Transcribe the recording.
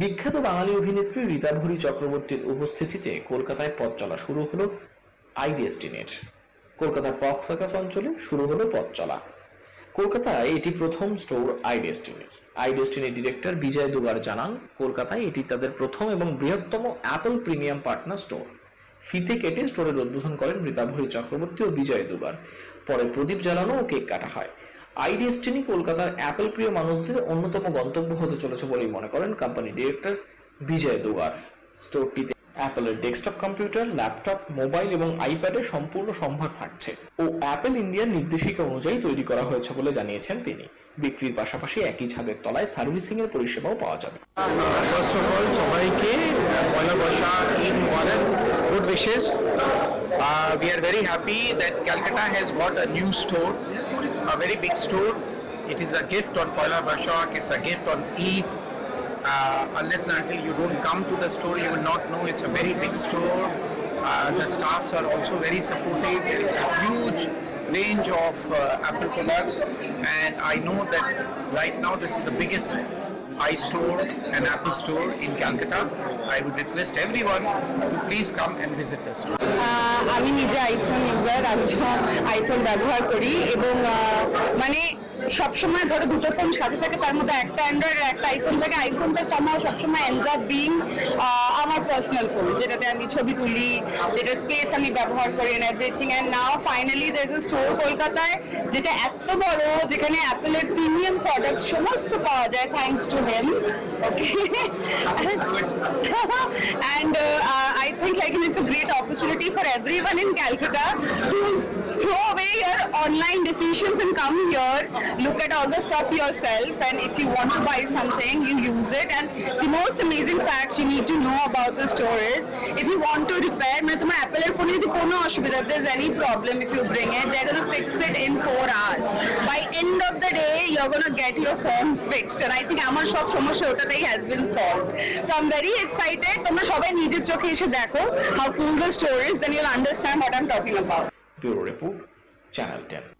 বিখ্যাত বাঙালি অভিনেত্রী রীতা ভরি চক্রবর্তীর উপস্থিতিতে কলকাতায় পথ চলা শুরু হলো আইডেস্টিনের কলকাতার পক্সাকাস অঞ্চলে শুরু হলো পথ চলা। কলকাতায় এটি প্রথম স্টোর আইডেস্টিনের আইডেস্টিনের ডিরেক্টর বিজয় দুগার জানান, কলকাতায় এটি তাদের প্রথম এবং বৃহত্তম অ্যাপল প্রিমিয়াম পার্টনার স্টোর। ফিতে কেটে স্টোরের উদ্বোধন করেন রীতাভরি চক্রবর্তী ও বিজয় দুগার। পরে প্রদীপ জ্বালানো ও কেক কাটা হয়। আইডেস্টিনি কলকাতার অ্যাপল প্রিয় মানুষদের অন্যতম গন্তব্য হতে চলেছে বলেই মনে করেন কোম্পানি ডিরেক্টর বিজয় দুগার। স্টোরটিতে অ্যাপেলের ডেস্কটপ কম্পিউটার ল্যাপটপ মোবাইল এবং আইপ্যাডের সম্পূর্ণ সম্ভার থাকছে ও অ্যাপেল ইন্ডিয়ার নির্দেশিকা অনুযায়ী তৈরি করা হয়েছে বলে জানিয়েছেন তিনি। বিক্রির পাশাপাশি একই ছাদের তলায় সার্ভিসিং এর পরিষেবাও পাওয়া যাবে। সবাইকে Poila Baisakh Eid good wishes we are very happy that Calcutta has got a new store, a very big store. It is a gift on Poila Bashak, it's a gift on Eid. Uh, unless and until you don't come to the store, you will not know it's a very big store. Uh, the staffs are also very supportive. There is a huge range of uh, Apple products, and I know that right now this is the biggest iStore and Apple Store in Calcutta. I would request everyone to please come and visit us. আমি নিজে iPhone user আমি iPhone ব্যবহার করি এবং মানে সবসময় ধরো দুটো ফোন সাথে থাকে, তার মধ্যে একটা অ্যান্ড্রয়েড আর একটা আইফোন থাকে আইফোনটা সামহাও সবসময় এন্ডস বিং আমার পার্সোনাল ফোন যেটাতে আমি ছবি তুলি যেটা স্পেস আমি ব্যবহার করি and everything and now finally there a store কলকাতায় যেটা এত বড় যেখানে অ্যাপেলের প্রিমিয়াম প্রোডাক্ট সমস্ত পাওয়া যায় thanks to Hem okay and uh, I think like it's a great opportunity for everyone in Calcutta to throw away your online decisions and come here, look at all the stuff yourself, and if you want to buy something, you use it. And the most amazing fact you need to know about the store is if you want to repair, মানে তোমার অ্যাপেলের ফোনে যদি কোনো অসুবিধা there's any problem if you bring it, they're gonna fix it in four hours. By end of the day, you're gonna get your phone fixed, and I think আমার সব সমস্যা ওটাতেই has been solved. So I'm very excited. তোমরা সবাই নিজের চোখে এসে দেখো how cool the store is, then you'll understand what I'm talking about. Bureau report channel ten